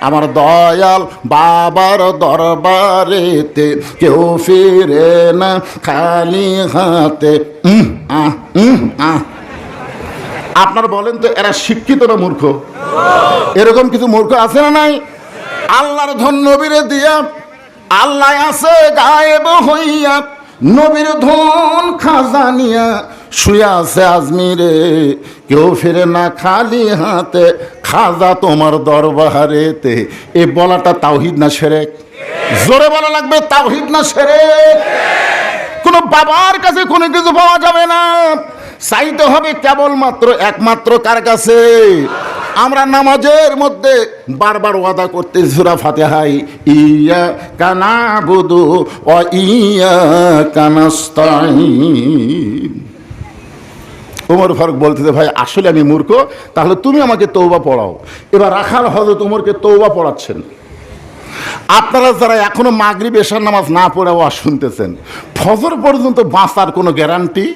আমার দয়াল বাবার দরবারেতে কেউ ফিরে না খালি হাতে। আহ, আহ। আপনারা বলেন তো এরা শিক্ষিত না মূর্খ? এরকম কিছু মূর্খ আছে না নাই? আল্লাহর ধন নবীরে দিয়া আল্লাহ আছে গায়েব হইয়া নবীর ধন খাজানিয়া শুয়ে আছে আজমিরে, কেউ ফিরে না খালি হাতে, খাজা তোমার দরবারেতে। এ বলাটা তাওহিদ না সেরেক? জোরে বলা লাগবে তাওহিদ না সেরেক? কোনো বাবার কাছে কোনো কিছু পাওয়া যাবে না। চাইতে হবে কেবলমাত্র একমাত্র কার কাছে? আমরা নামাজের মধ্যে বারবার ওয়াদা করতে সুরা ফাতেহাই ইয়া কানা বুধু ও ইয়া কানাস্তাইন উমর ফারুক বলতেছে ভাই, আসলে আমি মূর্খ, তাহলে তুমি আমাকে তৌবা পড়াও। এবার রাখাল হজরত উমরকে তৌবা পড়াচ্ছেন। আপনারা যারা এখনও মাগরিব এশার নামাজ না পড়ে ওয়া শুনতেছেন, ফজর পর্যন্ত বাঁচার কোনো গ্যারান্টি?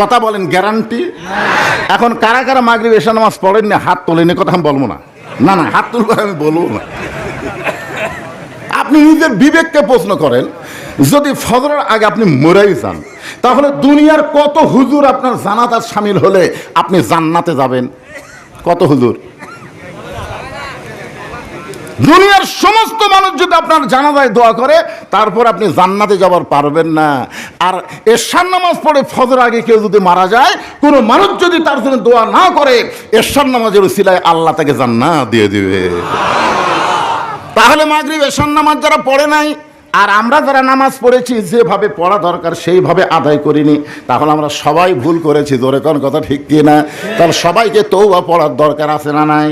কথা বলেন, গ্যারান্টি? এখন কারা কারা মাগরিব এশার নামাজ পড়েন না, হাত তোলেন কথা আমি বলব না। না না, হাত তুলবো আমি বলব না। আপনি নিজের বিবেককে প্রশ্ন করেন যদি ফজরের আগে আপনি মরেই যান, তাহলে দুনিয়ার কত হুজুর আপনার জানাতার সামিল হলে আপনি জান্নাতে যাবেন? কত হুজুর? দুনিয়ার সমস্ত মানুষ যদি আপনার জানাজায় দোয়া করে, তারপর আপনি জান্নাতে যাবার পারবেন না। আর এরশার নামাজ পড়ে ফজর আগে কেউ যদি মারা যায়, কোনো মানুষ যদি তার জন্য দোয়া না করে, এরশার নামাজের উসিলায় আল্লাহ তাকে জান্নাত দিয়ে দিবে। তাহলে মাগরিব এশার নামাজ যারা পড়ে নাই আর আমরা যারা নামাজ পড়েছি, যেভাবে পড়া দরকার, সেইভাবে আদায় করিনি। তাহলে আমরা সবাই ভুল করেছি, জোরে কোন কথা ঠিক কি না? তাহলে সবাইকে তৌবা পড়ার দরকার আছে না নাই?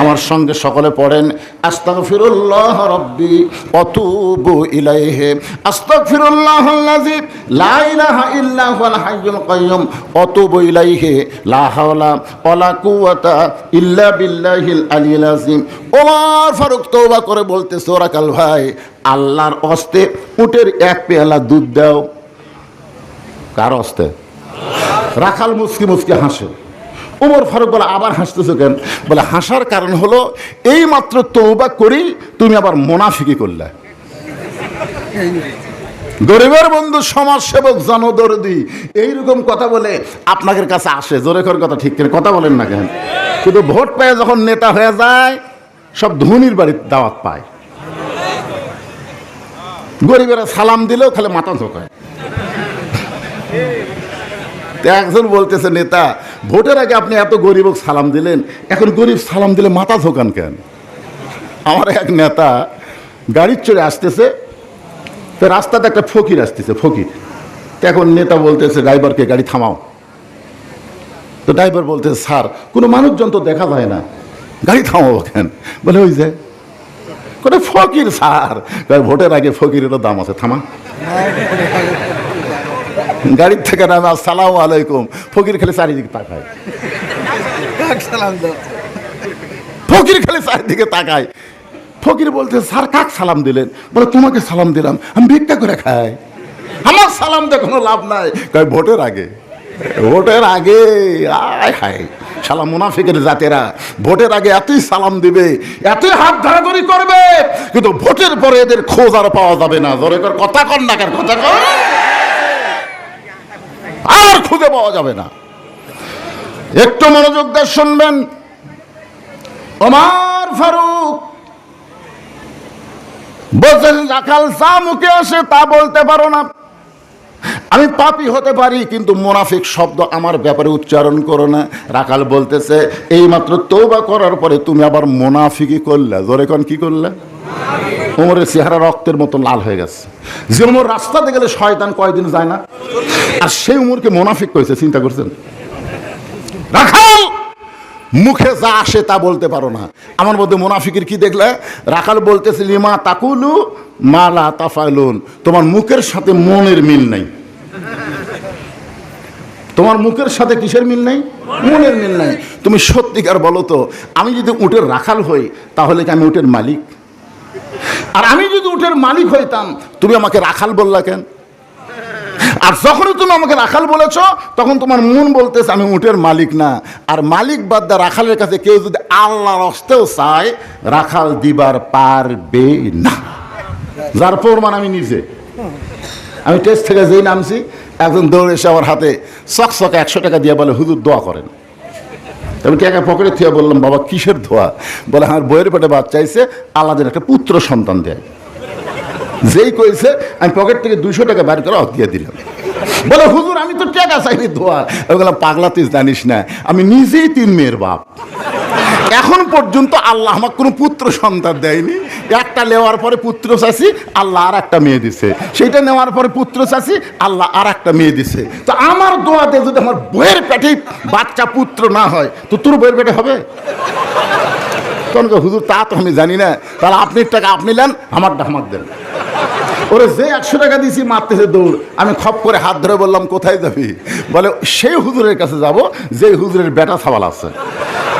আমার সঙ্গে সকলে পড়েন আস্তাক ফিরুল্লাহ রব্বি, অতুবু ইলাইহে। আস্তাক ফিরুল্লাহ আল্লাযী, লা ইলাহা ইল্লা হুয়াল হাইয়ুল কাইয়্যুম অতুবু ইলাইহে, লা হাওলা ওয়ালা কুওয়াতা ইল্লা বিল্লাহিল আলিয়্যিল আযীম। ওমর ফারুক তৌবা করে বলতে সোরাকাল ভাই, আল্লাহর অস্তে উটের এক পেয়ালা দুধ দাও। কার অস্তে? রাখাল মুসকি মুসকি হাসে। ওমর ফারুক বলে, আবার হাসতেছো কেন? বলে, হাসার কারণ হলো এই মাত্র তৌবা করি, তুমি আবার মোনাফিকি করলে। গরিবের বন্ধু সমাজ সেবক জনদরদি, এইরকম কথা বলে আপনাদের কাছে আসে। জোরে করে কথা ঠিক করে কথা বলেন না কেন? কিন্তু ভোট পেয়ে যখন নেতা হয়ে যায় সব ধনির বাড়ির দাওয়াত পায়। গরিবেরা সালাম দিলেও খালি মাথা ঝোঁকায় তো একজন বলতেছে, নেতা, ভোটের আগে আপনি এত গরিব সালাম দিলেন, এখন গরিব সালাম দিলে মাথা ঝোঁকান কেন? আমার এক নেতা গাড়ির চড়ে আসতেছে, তো রাস্তাতে একটা ফকির আসতেছে, ফকির। তো এখন নেতা বলতেছে, ড্রাইভারকে গাড়ি থামাও। তো ড্রাইভার বলতেছে, স্যার, কোনো মানুষজন তো দেখা যায় না। গাড়ি থামাবো কেন? বলে ওই যে কোনো ফকির কয়, ভোটের আগে ফকিরেরও দাম আছে থামা। গাড়ির থেকে নামে আসসালামু আলাইকুম। ফকির খেলে চারিদিকে তাকায়। ফকির খেলে চারিদিকে তাকায়। ফকির বলতে স্যার কাক সালাম দিলেন? বলে তোমাকে সালাম দিলাম আমি ভিক্ষা করে খাই। আমার সালাম দিয়ে কোনো লাভ নাই। ভোটের আগে? ভোটের আগে, আয় হায় সালাম মুনাফিকের জাতেরা, ভোটের আগে এতই সালাম দিবে, এতই হাত ধরাধরি করবে, কিন্তু ভোটের পরে এদের খোঁজ আর পাওয়া যাবে না। জোরে কর কথা কর না কার কথা কর। আর খুঁজে পাওয়া যাবে না। একটু মনোযোগ দিয়ে শুনবেন। ওমার ফারুক, বলছেন রাখাল যা মুখে আসে তা বলতে পারো না। আমি পাপি হতে পারি, কিন্তু মোনাফিক শব্দ আমার ব্যাপারে উচ্চারণ করো না। রাখাল বলতেছে এই মাত্র তৌবা করার পরে তুমি আবার মোনাফিকি করলে। জোরে কন, কি করলে? ওমরের চেহারা রক্তের মতো লাল হয়ে গেছে। যে ওমর রাস্তাতে গেলে শয়তান কয়দিন যায় না? আর সেই উমরকে মোনাফিক করেছে চিন্তা করছেন? রাখাল মুখে যা আসে তা বলতে পারো না। আমার মধ্যে মোনাফিকের কি দেখলে? রাখাল বলতেছে, লিমা তাকুলু মালা তাফাইলুন তোমার মুখের সাথে মনের মিল নাই। তোমার মুখের সাথে কিসের মিল নাই? মনের মিল নাই। তুমি সত্যিকার বলো তো, আমি যদি উটের রাখাল হই, তাহলে কি আমি উটের মালিক? আর আমি যদি উটের মালিক হইতাম, তুমি আমাকে রাখাল বললা কেন? আর যখনই তুমি আমাকে রাখাল বলেছ, তখন তোমার মন বলতেছে, আমি উটের মালিক না। আর মালিক বাদ দা রাখালের কাছে কেউ যদি আল্লাহর অস্তেও চায়, রাখাল দিবার পারবে না। যার প্রমাণ আমি নিজে। আমি টেস্ট থেকে যেই নামছি, একজন দৌড়ে এসে আমার হাতে চক চকে একশো টাকা দিয়ে বলে, হুজুর, দোয়া করেন। আমি টাকা পকেটে থেকে বললাম, বাবা, কিসের ধোয়া বলে, আমার বইয়ের পেটে বাচ্চা চাইছে আল্লাদের একটা পুত্র সন্তান দেয়। যেই কইছে, আমি পকেট থেকে দুশো টাকা বাইর করে দিয়ে দিলাম। বলে, হুজুর, আমি তো টাকা চাইনি ধোয়া আমি বললাম, পাগলা, তুই জানিস না, আমি নিজেই তিন মেয়ের বাপ। এখন পর্যন্ত আল্লাহ আমাকে কোনো পুত্র সন্তান দেয়নি। একটা নেওয়ার পরে পুত্র চাষি, আল্লাহ আর একটা মেয়ে দিছে। সেইটা নেওয়ার পরে পুত্র চাষি, আল্লাহ আর একটা মেয়ে দিছে। তো আমার দোয়াতে যদি আমার বইয়ের পেটে বাচ্চা পুত্র না হয়, তো তোর বইয়ের পেটে হবে? তখন হুজুর, তা তো আমি জানি না। তাহলে আপনি টাকা আপনি নেন, আমারটা আমার দেন। ওরে যে একশো টাকা দিয়েছি, মারতেছে দৌড়। আমি খপ করে হাত ধরে বললাম, কোথায় যাবি? বলে, সেই হুজুরের কাছে যাব, যে হুজুরের বেটা সাবাল আছে।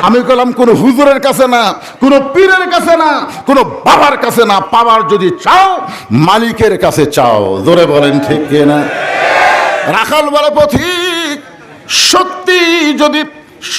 আমি বললাম কোনো হুজুরের কাছে না, কোনো পীরের কাছে না, কোনো বাবার কাছে না, পাওয়ার যদি চাও, মালিকের কাছে চাও। জোরে বলেন, ঠিক না? রাখাল বলে, পথিক, সত্যি যদি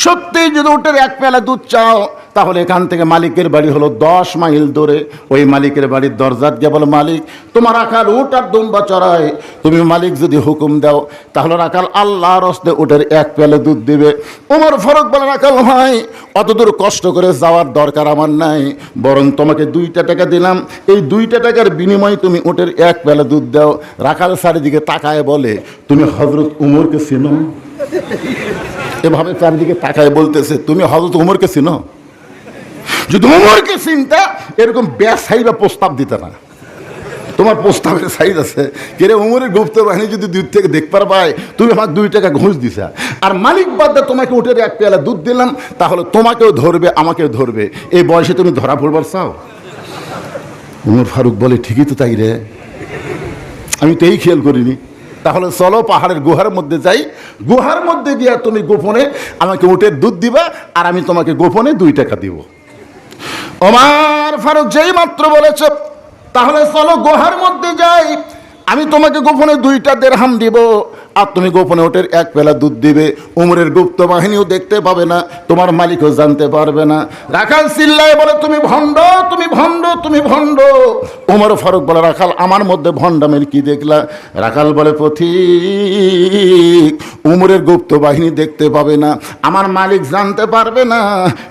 সত্যি যদি উটের এক পেলা দুধ চাও তাহলে এখান থেকে মালিকের বাড়ি হলো দশ মাইল দূরে। ওই মালিকের বাড়ির দরজাত গিয়ে বলো মালিক। তোমার আকাল উট আর দুম্বা চড়ায়। তুমি মালিক যদি হুকুম দাও, তাহলে রাখাল আল্লাহর হস্তে উটের এক পেলে দুধ দিবে। ওমর ফরক বলে রাখাল ভাই অত দূর কষ্ট করে যাওয়ার দরকার আমার নাই। বরং তোমাকে দুইটা টাকা দিলাম। এই দুইটা টাকার বিনিময়ে তুমি উটের এক পেলে দুধ দাও। রাখাল চারিদিকে তাকায় বলে, তুমি হজরত উমরকে চিনো? এভাবে চারিদিকে তাকায় বলতেছে, তুমি হজরত উমরকে চিনো? যদি উমরকে চিন্তা, এরকম ব্যাসাই বা প্রস্তাব দিতে না। তোমার প্রস্তাবের সাইজ আছে। কেরে উমরের গুপ্ত বাহিনী যদি দুধ থেকে দেখবার পায়, তুমি আমাকে দুই টাকা ঘুষ দিছা। আর মালিক বাদে তোমাকে উঠে এক পেয়ালা দুধ দিলাম, তাহলে তোমাকেও ধরবে, আমাকেও ধরবে। এই বয়সে তুমি ধরা পড়বার চাও? উমর ফারুক বলে, ঠিকই তো তাই রে। আমি তো এই খেয়াল করিনি। তাহলে চলো পাহাড়ের গুহার মধ্যে যাই। গুহার মধ্যে গিয়া তুমি গোপনে আমাকে উটের দুধ দিবা, আর আমি তোমাকে গোপনে দুই টাকা দিব। ওমার ফারুক যেই মাত্র বলেছে, তাহলে চলো গোহার মধ্যে যাই। আমি তোমাকে গোপনে দুইটা দেড়হাম দিব। আর তুমি গোপনে ওটের এক পেলা দুধ দিবে। উমরের গুপ্ত বাহিনীও দেখতে পাবে না, তোমার মালিকও জানতে পারবে না। রাখাল চিল্লায় বলে, তুমি ভণ্ড তুমি ভণ্ড তুমি ভণ্ড। উমর ফারুক বলে, রাখাল, আমার মধ্যে ভণ্ডামের কি দেখলা? রাখাল বলে, পথিক, উমরের গুপ্ত বাহিনী দেখতে পাবে না। আমার মালিক জানতে পারবে না,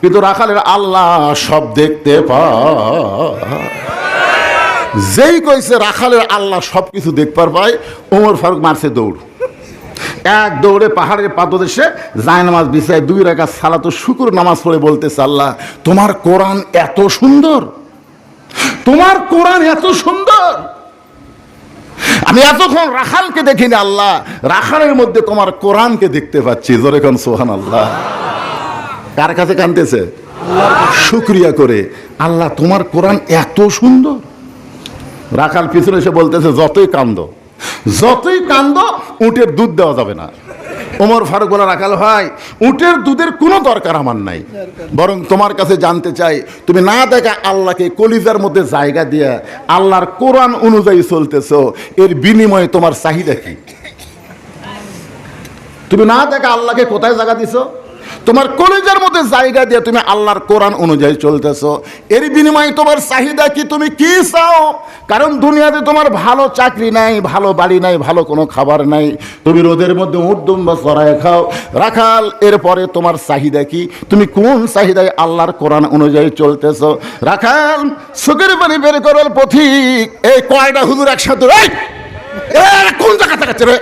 কিন্তু রাখালের আল্লাহ সব দেখতে পায়। যেই কইছে, রাখালের আল্লাহ সব কিছু দেখবার পায়। ওমর ফারুক মারছে দৌড়। এক দৌড়ে পাহাড়ের পাদদেশে নামাজ বিছায় দুই রাখা সালাতো শুকুর নামাজ পড়ে বলতেছে আল্লাহ, তোমার কোরআন এত সুন্দর। তোমার কোরআন এত সুন্দর। আমি এতক্ষণ রাখালকে দেখিনি আল্লাহ, রাখালের মধ্যে তোমার কোরআনকে দেখতে পাচ্ছি। জোরে কোন সোহান আল্লাহ কার কাছে কানতেছে? শুক্রিয়া করে। আল্লাহ, তোমার কোরআন এত সুন্দর। রাখাল পিছনে এসে বলতেছে, যতই কান্দ যতই কান্দ, উটের দুধ দেওয়া যাবে না। ওমর ফারুক বলে রাখাল ভাই, উটের দুধের কোনো দরকার আমার নাই। বরং তোমার কাছে জানতে চাই, তুমি না দেখা আল্লাহকে কলিজার মধ্যে জায়গা দিয়ে আল্লাহর কোরআন অনুযায়ী চলতেছ, এর বিনিময়ে তোমার চাহিদা কি? তুমি না দেখা আল্লাহকে কোথায় জায়গা দিছো? তোমার কলেজের মধ্যে জায়গা দিয়ে তুমি আল্লাহর কোরআন অনুযায়ী চলতেছো। এর বিনিময়ে তোমার চাহিদা কি তুমি কি চাও? কারণ দুনিয়াতে তোমার ভালো চাকরি নাই, ভালো বাড়ি নাই, ভালো কোনো খাবার নাই। তুমি রোদের মধ্যে উদ্যম বা চড়ায় খাও। রাখাল, এরপরে তোমার চাহিদা কি? তুমি কোন চাহিদায় আল্লাহর কোরআন অনুযায়ী চলতেছো? রাখাল, সুখের পানি বের করার পথিক। এই কয়টা হুজুর একসাথে কোন জায়গা থাকাচ্ছে রে?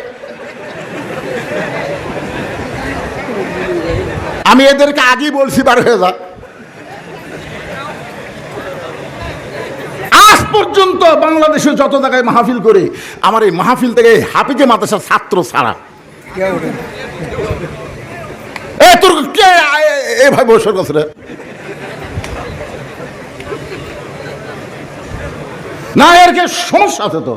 আমি এদেরকে আগেই বলছি, বার হয়ে যা আজ পর্যন্ত বাংলাদেশে যত জায়গায় মাহফিল করে, আমার এই মাহফিল থেকে হাফিজে মাদ্রাসার ছাত্র ছাড়া। এ, তোর কে ভাই বসর না, এর কে সমস্যা আছে তো?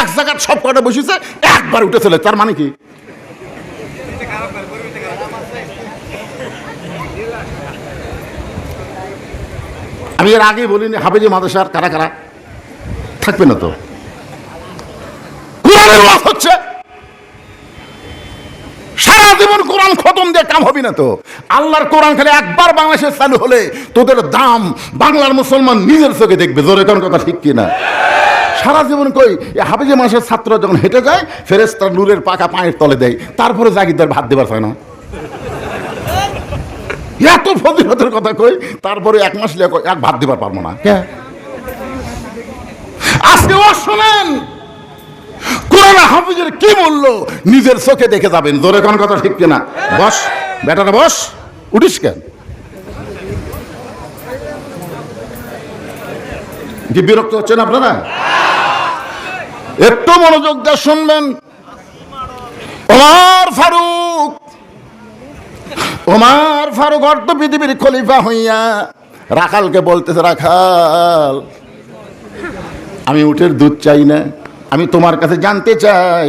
এক জায়গায় সব কটা বসেছে, একবার উঠেছিল তার মানে কি? আমি এর আগে বলিনি, হাফেজে মাদ্রাসার কারা কারা? থাকবে না তো। কোরআনের ওয়াজ হচ্ছে জীবন কোরআন খতম দিয়ে কাম হবি না তো। আল্লাহর কোরআন খালি একবার বাংলাদেশে চালু হলে তোদের দাম বাংলার মুসলমান নিজের চোখে দেখবে, জোরে কোন কথা ঠিক কিনা? সারা জীবন কই হাফিজে মাসের ছাত্র যখন হেঁটে যায় ফেরেস্তার নূরের পাকা পায়ের তলে দেয়, তারপরে জাগিদার ভাত দেবার চায় না। এত ফজিলতের কথা কই? তারপরে এক মাস এক ভাত দিবার পারব না। কে? আজকে ও শোনেন কোরআন হাফিজের কি মূল্য নিজের চোখে দেখে যাবেন। জোরে কোন কথা ঠিক কিনা? বস বেটারা বস উঠিস কেন? কি বিরক্ত হচ্ছেন আপনারা? একটু মনোযোগ দিয়ে শুনবেন। ওমর ফারুক ওমর ফারুক অর্থ পৃথিবীর খলিফা হইয়া রাখালকে বলতেছে, রাখাল, আমি উঠের দুধ চাই না, আমি তোমার কাছে জানতে চাই।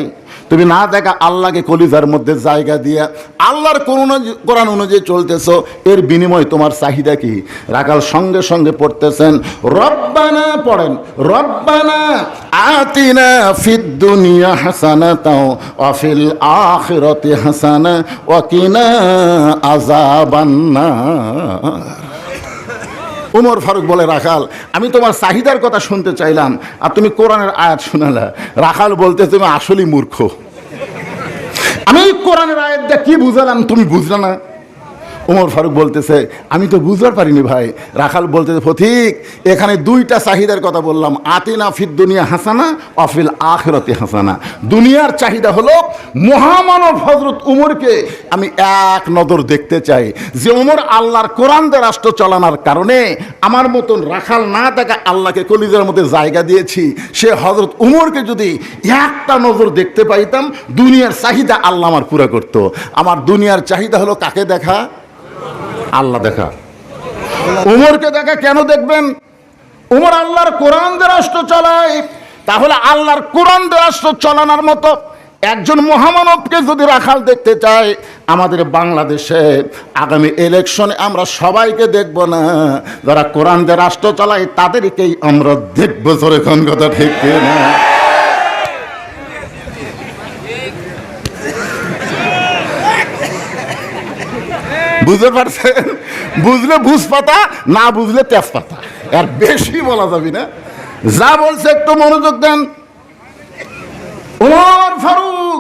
তুমি না দেখা আল্লাহকে কলিজার মধ্যে জায়গা দিয়া, আল্লাহর কোন কোরআন অনুযায়ী চলতেছো, এর বিনিময় তোমার চাহিদা কি? রাখাল সঙ্গে সঙ্গে পড়তেছেন, রব্বানা পড়েন, রব্বানা আতিনা ফিদ দুনিয়া হাসানা তাও অফিল আখিরাতি হাসানা ওয়াকিনা আযাবান্নার উমর ফারুক বলে, রাখাল, আমি তোমার চাহিদার কথা শুনতে চাইলাম আর তুমি কোরআনের আয়াত শোনালে। রাখাল বলতে, তুমি আসলেই মূর্খ। আমি কোরআনের আয়াতটা কি বুঝালাম তুমি বুঝলে না? উমর ফারুক বলতেছে, আমি তো বুঝতে পারিনি ভাই। রাখাল বলতেছে ফথিক এখানে দুইটা চাহিদার কথা বললাম। আতিনা ফিদ দুনিয়া হাসানা অফিল আখেরতে হাসানা। দুনিয়ার চাহিদা হলো মহামানব হজরত উমরকে আমি এক নজর দেখতে চাই। যে উমর আল্লাহর কোরআন রাষ্ট্র চালানোর কারণে আমার মতন রাখাল না দেখা আল্লাহকে কলিজার মধ্যে জায়গা দিয়েছি, সে হজরত উমরকে যদি একটা নজর দেখতে পাইতাম, দুনিয়ার চাহিদা আল্লাহ আমার পুরা করতো। আমার দুনিয়ার চাহিদা হলো কাকে দেখা? আল্লাহ দেখা। উমরকে দেখা কেন দেখবেন? উমর আল্লাহর কোরআন রাষ্ট্র চালায়। তাহলে আল্লাহর কোরআন রাষ্ট্র চালানোর মতো একজন মহামানবকে যদি রাখাল দেখতে চায়, আমাদের বাংলাদেশে আগামী ইলেকশনে আমরা সবাইকে দেখব না। যারা কোরআন রাষ্ট্র চালায়, তাদেরকেই আমরা দেখব। জোরে কথা ঠিক না বুঝতে পারছেন? বুঝলে বুঝ পাতা না বুঝলে তেজপাতা। আর বেশি বলা যাবে না। যা বলছে একটু মনোযোগ দেন। ওমর ফারুক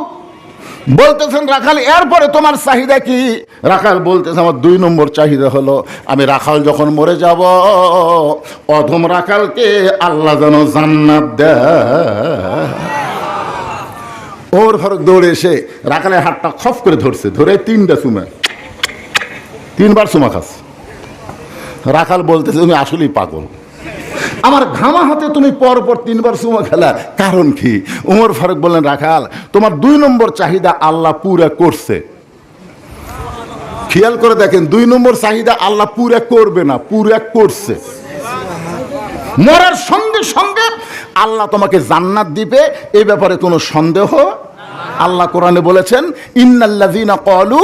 বলতেছেন, রাখাল, এরপরে তোমার চাহিদা কি? রাখাল বলতেছে, আমার দুই নম্বর চাহিদা হলো, আমি রাখাল যখন মরে যাব, অধম রাখালকে আল্লাহ যেন জান্নাত দেয়। ওর ফারুক দৌড়ে এসে রাখালের হাতটা খফ করে ধরছে, ধরে তিনটা চুমা। তিনবার চুমা খাস। রাখাল বলতেছে, তুমি আসলেই পাগল। আমার ঘামা হাতে তুমি পর পর তিনবার চুমা খেলা, কারণ কি? উমর ফারুক বললেন, রাখাল, তোমার দুই নম্বর চাহিদা আল্লাহ পুরা করছে। খেয়াল করে দেখেন, দুই নম্বর চাহিদা আল্লাহ পুরা করবে না, পুরা করছে। মরার সঙ্গে সঙ্গে আল্লাহ তোমাকে জান্নাত দিবে এই ব্যাপারে কোনো সন্দেহ? আল্লাহ কোরআনে বলেছেন ইন্নাল্লাযীনা ক্বালু,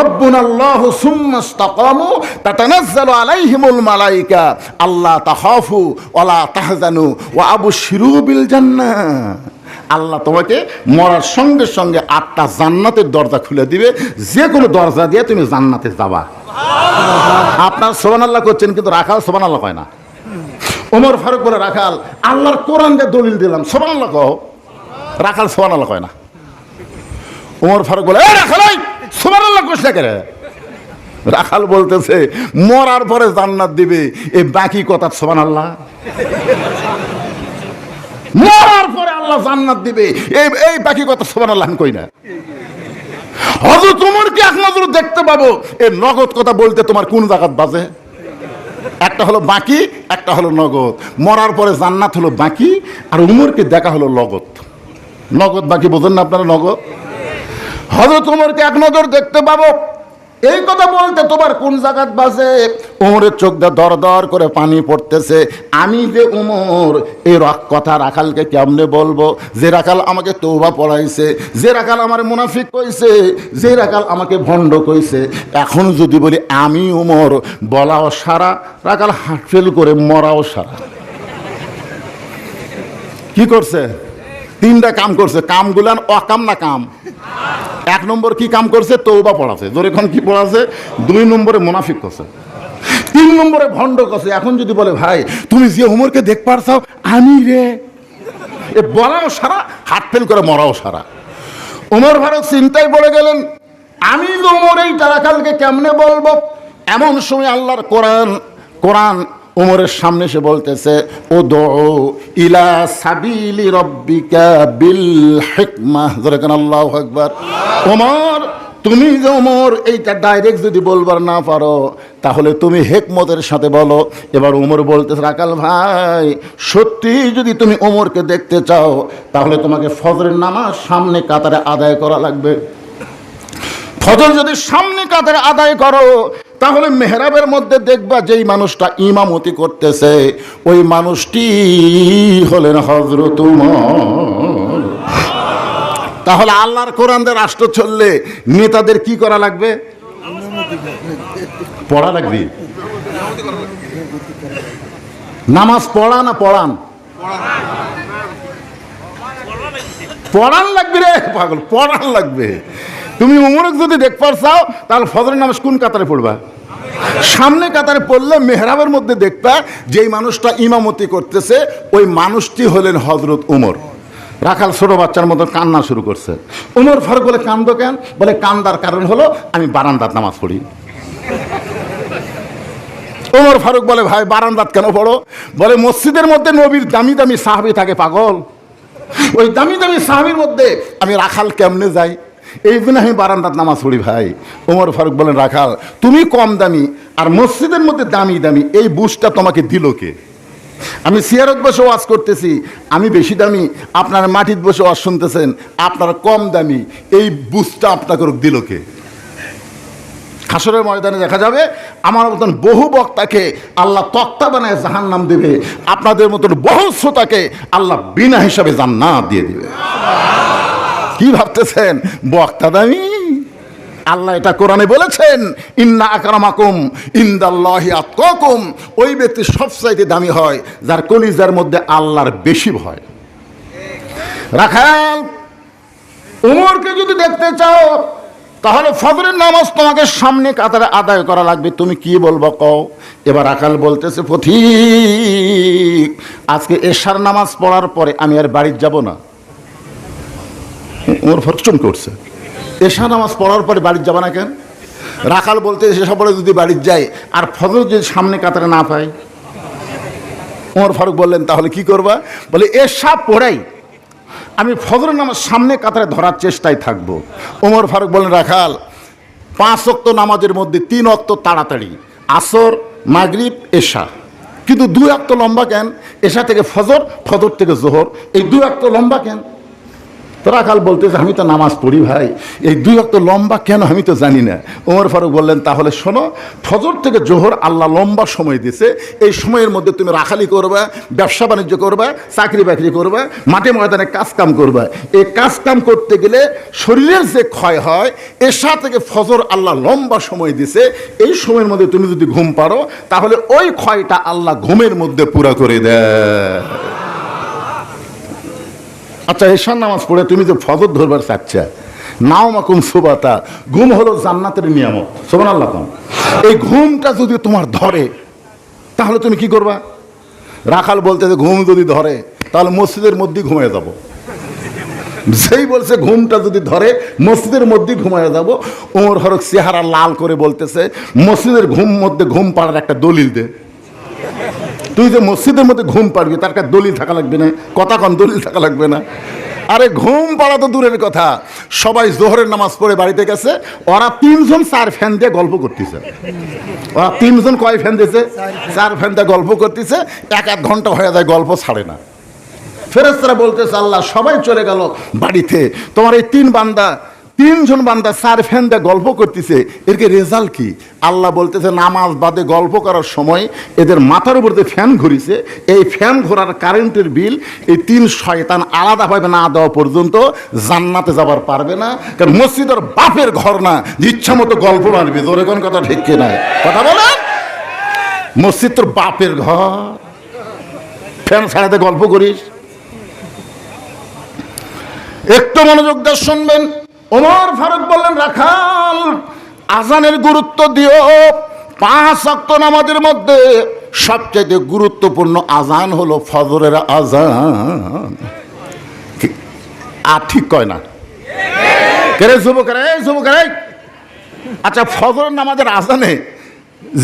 রাব্বুনাল্লাহু সুম্মা ইসতাকামু, তাতানাজ্জালু আলাইহিমুল মালায়েকা আল্লা তাখাফু ওয়ালা তাহজানু ওয়া আবশিরু বিল জান্নাহ আল্লাহ তোমাকে মরার সঙ্গে সঙ্গে আটটা জান্নাতের দরজা খুলে দিবে। যে কোনো দরজা দিয়ে তুমি জান্নাতে যাবা। আপনার সোবান আল্লাহ করছেন কিন্তু রাখাল সোবান আল্লাহ কয় না। ওমর ফারুক বলে, রাখাল, আল্লাহর কোরআন দিয়ে দলিল দিলাম। সোবান আল্লাহ কও। রাখাল সোবান আল্লাহ কয় না। ওমর ফারুক বলে, "এই রাখাল ওই আল্লাহ কোষ না কেন রাখাল বলতেছে, মরার পরে জান্নাত দিবে এই বাকি কথা সোবান আল্লাহ মরার পরে আল্লাহ জান্নাত দিবে এই এই বাকি কথা সোবান আল্লাহ কই না। হজরত উমরকে এক নজর দেখতে পাবো? এই নগদ কথা বলতে তোমার কোন জায়গাত বাজে? একটা হলো বাকি, একটা হলো নগদ। মরার পরে জান্নাত হলো বাকি, আর উমরকে দেখা হলো নগদ। নগদ বাকি, বোঝেন না আপনারা নগদ? হজরত উমরকে এক নজর দেখতে পাবো। এই কথা বলতে তোমার কোন জায়গাত বাজে? উমরের চোখ দিয়ে দর দর করে পানি পড়তেছে। আমি যে উমর, এই রক কথা রাখালকে কেমনে বলব? যে রাখাল আমাকে তৌবা পড়াইছে, যে রাখাল আমার মুনাফিক কইছে যে রাখাল আমাকে ভণ্ড কইছে। এখন যদি বলি আমি উমর, বলাও সারা, রাখাল হাটফেল করে মরাও সারা। কি করছে? তিনটা কাম করছে, কামগুলান অকাম না কাম? এক নম্বর কি কাম করছে? তৌবা পড়াছে জোরেখন কি পড়াছে দুই নম্বরে মুনাফিক করছে। তিন নম্বরে ভণ্ড করছে। এখন যদি বলে, ভাই, তুমি যে উমরকে দেখ পারছাও, আমি রে। এ বলাও সারা, হাত ফেল করে মরাও সারা। উমর ভারত চিন্তায় পড়ে গেলেন, আমি তো উমর এই তারাকালকে কেমনে বলব? এমন সময় আল্লাহর কোরআন কোরআন উমরের সামনে সে বলতেছে ও দো ইলা সাবিলি রব্বিকা বিল হিকমাহ ধরে কেন আল্লাহ আকবার। ওমর তুমি যে ওমর এইটা ডাইরেক্ট যদি বলবার না পারো, তাহলে তুমি হেকমতের সাথে বলো। এবার ওমর বলতেছে, রাকাল ভাই, সত্যি যদি তুমি ওমরকে দেখতে চাও, তাহলে তোমাকে ফজরের নামাজ সামনে কাতারে আদায় করা লাগবে। ফজর যদি সামনে কাতারে আদায় করো তাহলে মেহরাবের মধ্যে দেখবা যেই মানুষটা ইমামতি করতেছে, ওই মানুষটি হলেন হজরত তাহলে আল্লাহর কোরআনদের রাষ্ট্র চললে নেতাদের কি করা লাগবে? পড়া লাগবে। নামাজ পড়া না পড়ান? পড়ান লাগবে রে পাগল, পড়ান লাগবে। তুমি উমরক যদি দেখ পারছাও, তাহলে ফজরের নামাজ কোন কাতারে পড়বা? সামনে কাতারে পড়লে মেহরাবের মধ্যে দেখবা, যেই মানুষটা ইমামতি করতেছে, ওই মানুষটি হলেন হজরত উমর। রাখাল ছোট বাচ্চার মতো কান্না শুরু করছে। উমর ফারুক বলে, কান্দ কেন? বলে, কান্দার কারণ হলো আমি বারান্দার নামাজ পড়ি। ওমর ফারুক বলে, ভাই, বারান্দাত কেন পড়ো? বলে, মসজিদের মধ্যে নবীর দামি দামি সাহাবি থাকে, পাগল। ওই দামি দামি সাহাবির মধ্যে আমি রাখাল কেমনে যাই? এই জন্য আমি বারান্দাত নামাজ পড়ি ভাই। ওমর ফারুক বলেন, রাখাল, তুমি কম দামি আর মসজিদের মধ্যে দামি দামি, এই বুঝটা তোমাকে দিল কে? আমি সিয়ারত বসে ওয়াজ করতেছি, আমি বেশি দামি, আপনার মাটির বসে ওয়াজ শুনতেছেন, আপনার কম দামি, এই বুঝটা আপনাকে দিল কে? হাসরের ময়দানে দেখা যাবে, আমার মতন বহু বক্তাকে আল্লাহ তক্তা বানায় জাহান নাম দেবে, আপনাদের মতন বহু শ্রোতাকে আল্লাহ বিনা হিসাবে জান্নাত দিয়ে দিবে। কি ভাবতেছেন? বক্তা দামি আল্লাহ এটা কোরআনে বলেছেন, ইন্না আকরামাকুম ইন্দাল্লাহি আতকাকুম। ওই ব্যক্তি সবচাইতে দামি হয়, যার কলিজার মধ্যে আল্লাহর বেশি ভয়। রাখাল, উমরকে যদি দেখতে চাও, তাহলে ফজরের নামাজ তোমাকে সামনে কাতারে আদায় করা লাগবে। তুমি কি বলব কও? এবার আকাল বলতেছে পথিক আজকে এশার নামাজ পড়ার পরে আমি আর বাড়ির যাব না। ওর ফরচুন করছে। এশা নামাজ পড়ার পরে বাড়ির যাবা না কেন? রাখাল বলতে সেসব পরে যদি বাড়ির যায়, আর ফজর যদি সামনে কাতারে না পাই ওমর ফারুক বললেন, তাহলে কি করবা? বলে, এশা পড়াই। আমি ফজরের নামাজ সামনে কাতারে ধরার চেষ্টায় থাকব। ওমর ফারুক বলেন রাখাল, পাঁচ অক্ত নামাজের মধ্যে তিন অক্ত তাড়াতাড়ি। আসর, মাগরিব, এশা। কিন্তু দুই অক্ত লম্বা কেন? এশা থেকে ফজর ফজর থেকে জোহর। এই দুই অক্ত লম্বা কেন? তো রাখাল বলতেছে, আমি তো নামাজ পড়ি ভাই। এই দুই অক্ত লম্বা কেন আমি তো জানি না? ওমর ফারুক বললেন, তাহলে শোনো, ফজর থেকে জোহর আল্লাহ লম্বা সময় দিছে। এই সময়ের মধ্যে তুমি রাখালি করবে, ব্যবসা বাণিজ্য করবে, চাকরি বাকরি করবে, মাঠে ময়দানে কাজ কাম করবা। এই কাজ কাম করতে গেলে শরীরের যে ক্ষয় হয়, এশা থেকে ফজর আল্লাহ লম্বা সময় দিছে। এই সময়ের মধ্যে তুমি যদি ঘুম পারো, তাহলে ওই ক্ষয়টা আল্লাহ ঘুমের মধ্যে পুরা করে দেয়। আচ্ছা এশার নামাজ পড়ে তুমি যে ফজর ধরবার চাচ্ছা, নাও মাকুম সুবাতা, ঘুম হলো জান্নাতের নিয়ামত। সোমান আল্লাহ এই ঘুমটা যদি তোমার ধরে, তাহলে তুমি কি করবা? রাখাল বলতে যে ঘুম যদি ধরে, তাহলে মসজিদের মধ্যেই ঘুমিয়ে যাব। সেই বলছে ঘুমটা যদি ধরে, মসজিদের মধ্যেই ঘুমিয়ে যাব। ওমর হরক চেহারা লাল করে বলতেছে, মসজিদের ঘুম মধ্যে ঘুম পাড়ার একটা দলিল দে। তুই যে মসজিদের মধ্যে ঘুম পারবি তার কাছে দলিল থাকা লাগবে না, কথা কন দলিল থাকা লাগবে না। আরে ঘুম পাড়া তো দূরের কথা। সবাই জোহরের নামাজ পড়ে বাড়িতে গেছে, ওরা তিনজন চার ফ্যান দিয়ে গল্প করতেছে। ওরা তিনজন কয় ফ্যান দিয়েছে? চার ফ্যান দিয়ে গল্প করতেছে, এক এক ঘণ্টা হয়ে যায়, গল্প ছাড়ে না। ফেরেস্তারা বলতেছে, আল্লাহ, সবাই চলে গেল বাড়িতে। তোমার এই তিন বান্দা তিনজন বান্দা চার ফ্যান দিয়ে গল্প করতেছে, এর কি রেজাল্ট কি? আল্লাহ বলতেছে, নামাজ বাদে গল্প করার সময় এদের মাথার উপর যে ফ্যান ঘুরিছে, এই ফ্যান ঘোরার কারেন্টের বিল এই তিন শয়তান আলাদাভাবে না দেওয়া পর্যন্ত জান্নাতে যাবার পারবে না, কারণ মসজিদের বাপের ঘর না, ইচ্ছা মতো গল্প মারবে তোর কোন কথা ঠিক কিনা কথা বলেন। মসজিদ তোর বাপের ঘর। ফ্যান ছাড়াতে গল্প করিস। একটু মনোযোগ দিয়ে শুনবেন। ওমর ফারুক বললেন, রাখাল, আজানের গুরুত্ব দিও। পাঁচ অক্ত নামাজের মধ্যে সবচেয়ে গুরুত্বপূর্ণ আজান হলো ফজরের আজান। আর ঠিক কয় না? কেরে যুবকেরা এই এই। আচ্ছা ফজরের নামাজের আজানে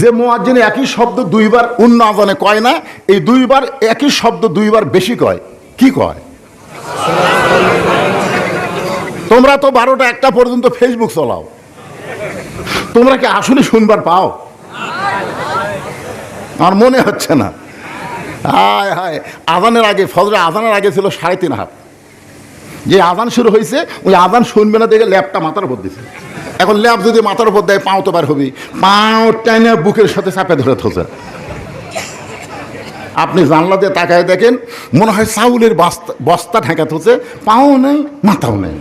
যে মোয়াজ্জিন একই শব্দ দুইবার অন্য আজানে কয় না, এই দুইবার একই শব্দ দুইবার বেশি কয়। কি কয়? তোমরা তো বারোটা একটা পর্যন্ত ফেসবুক চলাও। তোমরা কি আসলে শুনবার পাও? আমার মনে হচ্ছে না। হায় হায়, আজানের আগে, ফজরে আজানের আগে ছিল সাড়ে তিন হাত। যে আজান শুরু হয়েছে, ওই আজান শুনবে না দেখে ল্যাপটা মাথার উপর দিছে। এখন ল্যাপ যদি মাথার উপর দেয়, পাও তো বার হবি পাও টাইনে বুকের সাথে চাপে ধরে থোছে আপনি জানলা দিয়ে তাকায় দেখেন, মনে হয় চাউলের বস্তা বস্তা ঢাকা থোছে পাও নেই, মাথাও নেই।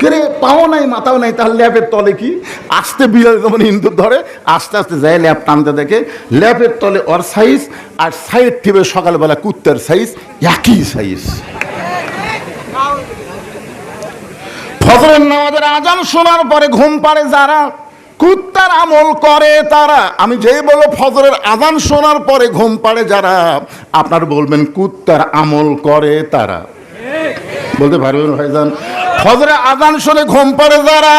কেরে পাও নাই, মাথাও নাই তাহলে ল্যাপের তলে কি? আস্তে বিড়াল যেমন ইন্দুর ধরে, আস্তে আস্তে যায় ল্যাপ টানতে দেখে, ল্যাপের তলে ওর সাইজ আর সাইড টিপে সকালবেলা কুত্তার সাইজ একই সাইজ ফজরের নামাজের আজান শোনার পরে ঘুম পাড়ে যারা কুত্তার আমল করে তারা। আমি যেই বলো ফজরের আজান শোনার পরে ঘুম পাড়ে যারা, আপনার বলবেন কুত্তার আমল করে তারা। বলতে পারবেন ভাইজান? ফজরে আজান শুনে ঘুম পাড়ে যারা,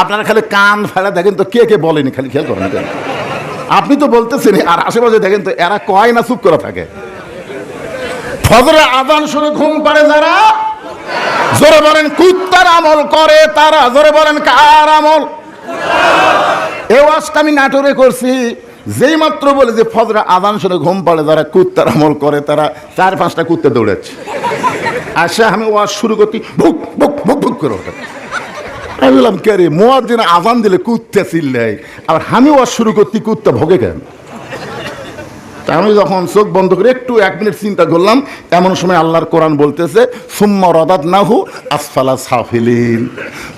আপনারা খালি কান ফেলা দেখেন তো কে কে বলেনি, খালি খেয়াল করেন কেন আপনি তো বলতেছেন আর আশেপাশে দেখেন তো এরা কয় না চুপ করে থাকে। ফজরে আজান শুনে ঘুম পাড়ে যারা জোরে বলেন, কুত্তার আমল করে তারা। জোরে বলেন, কার আমল? এ ওয়াজটা আমি নাটোরে করছি, যেই মাত্র বলে যে ফজরে আজান শুনে ঘুম পাড়ে যারা কুত্তার আমল করে, তারা চার পাঁচটা কুত্তে দৌড়াচ্ছে। আসে আমি ওয়াজ শুরু করতে ভুক ভুক ভুক ভুক করে ওঠে। আমি বললাম, কে রে মোয়ার দিনে আজান দিলে কুত্তে চিল্লাই আর আমি ওয়াজ শুরু করতে কুত্তা ভোগে কেন? আমি যখন চোখ বন্ধ করে একটু এক মিনিট চিন্তা করলাম, এমন সময় আল্লাহর কোরআন বলতেছে, সুম্মা রদাত নাহু আসফালা সাফিলিন।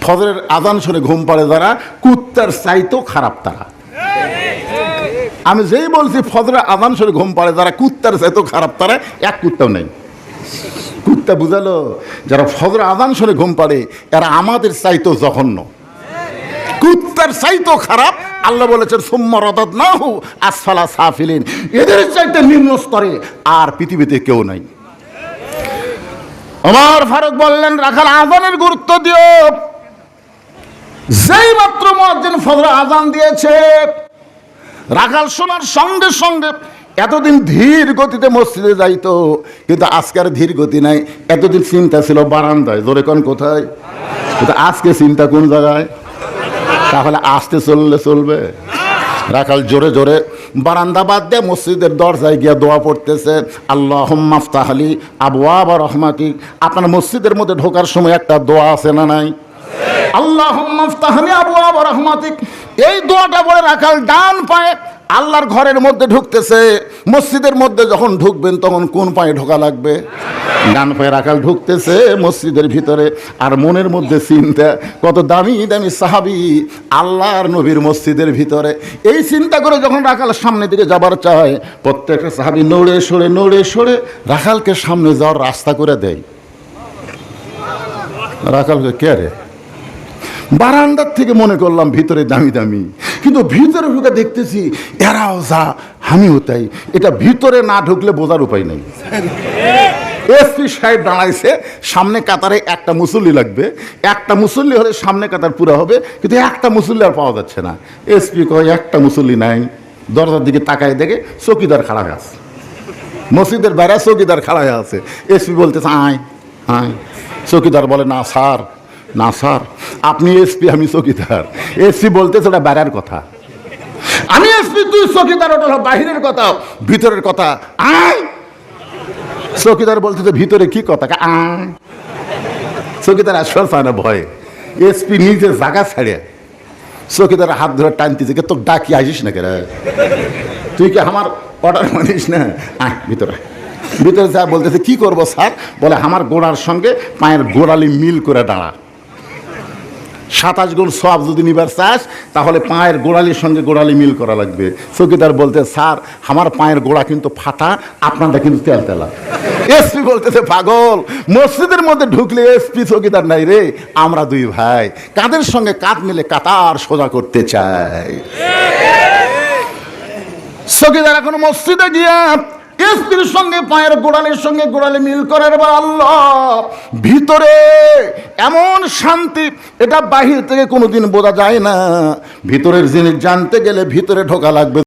ফজরের আজান শুনে ঘুম পাড়ে যারা, কুত্তার চাইতেও খারাপ তারা। আমি যেই বলছি, ফজরের আজান শুনে ঘুম পাড়ে যারা, কুত্তার চাইতেও খারাপ তারা, এক কুত্তাও নেই। কুত্তা বুঝালো, যারা ফজর আজান শুনে ঘুম পাড়ে, এরা আমাদের চাইতেও জঘন্য। কুত্তার চাইতো খারাপ আল্লাহ বলেছেন, সুম্মা রদাত না হু আসফালা সাফিলিন। এদের চাইতে নিম্ন স্তরে আর পৃথিবীতে কেউ নাই। আমার ফারুক বললেন, রাখাল আজানের গুরুত্ব দিও। যেই মাত্র মহাজিন ফজর আজান দিয়েছে, রাখাল শোনার সঙ্গে সঙ্গে এতদিন ধীর গতিতে মসজিদে যাইতো, কিন্তু আজকে আর ধীর গতি নাই। এতদিন চিন্তা ছিল বারান্দায়। জোরে কোথায়? কিন্তু আজকে চিন্তা কোন জায়গায়? তাহলে আসতে চললে চলবে। রাখাল জোরে জোরে, বারান্দা বাদ দিয়ে মসজিদের দরজায় গিয়ে দোয়া পড়তেছে আল্লাহ মাফতাহালি আবু আবার রহমাতি আপনার মসজিদের মধ্যে ঢোকার সময় একটা দোয়া আছে না নাই? আল্লাহ মাফতাহালি আবু আবার রহমাতিক। এই দোয়াটা বলে রাখাল ডান পায়ে আল্লাহর ঘরের মধ্যে ঢুকতেছে, মসজিদের মধ্যে যখন ঢুকবেন তখন কোন পায়ে ঢোকা লাগবে? ডান পায়ে রাখাল ঢুকতেছে, মসজিদের ভিতরে, আর মনের মধ্যে চিন্তা, কত দামি দামি সাহাবি আল্লাহর নবীর মসজিদের ভিতরে। এই চিন্তা করে যখন রাখাল সামনের দিকে যাবার চায়, প্রত্যেকটা সাহাবি নড়ে সরে নড়ে সরে রাখালকে সামনে যাওয়ার রাস্তা করে দেয়। রাখালকে কে রে? বারান্দার থেকে মনে করলাম ভিতরে দামি দামি। কিন্তু ভিতরে ঢুকে দেখতেছি, এরাও যা, আমিও তাই। এটা ভিতরে না ঢুকলে বোঝার উপায় নেই। এসপি সাহেব দাঁড়াইছে, সামনে কাতারে একটা মুসল্লি লাগবে। একটা মুসল্লি হলে সামনে কাতার পুরো হবে, কিন্তু একটা মুসল্লি আর পাওয়া যাচ্ছে না। এসপি কয়, একটা মুসল্লি নাই। দরজার দিকে তাকায় দেখে চকিদার খাড়া হয়ে আছে। মসজিদের বেড়া চকিদার খাড়া হয়ে আছে। এসপি বলতেছে, আয় আয়। চকিদার বলে, না, স্যার না, স্যার। আপনি এসপি, আমি চকিদার। এসপি বলতেছে ওটা বেড়ার কথা। আমি এসপি, তুই চকিদার, ওটা বাহিরের কথা, ভিতরের কথা। আয়! চকিদার বলতেছে ভিতরে কি কথা? চকিদার আসবার চায় না ভয়ে। এসপি নিজে জায়গা ছাড়ে। চকিদার হাত ধরে টানতেছে তোর ডাকি আসিস না কেরা তুই কি আমার অর্ডার মানিস না? আয়, ভিতরে। ভিতরে যা বলতেছে, কি করব, স্যার? বলে, আমার গোড়ার সঙ্গে পায়ের গোড়ালি মিল করে দাঁড়া। সাতাশ গুণ সব যদি নিবার চাস, তাহলে পায়ের গোড়ালির সঙ্গে গোড়ালি মিল করা লাগবে। চকিদার বলতে, স্যার, আমার পায়ের গোড়া কিন্তু ফাটা, আপনারটা কিন্তু তেল তেলা এসপি বলতেছে, পাগল, মসজিদের মধ্যে ঢুকলে এসপি চকিদার নাই রে, আমরা দুই ভাই। কাদের সঙ্গে কাঁধ মিলে কাতার সোজা করতে চাই? চকিদার এখন মসজিদে গিয়া স্ত্রীর সঙ্গে, পায়ের গোড়ালির সঙ্গে গোড়ালি মিল করার বা আল্লাহ। ভিতরে এমন শান্তি, এটা বাহির থেকে কোনোদিন বোঝা যায় না। ভিতরের জিনিস জানতে গেলে ভিতরে ঢোকা লাগবে।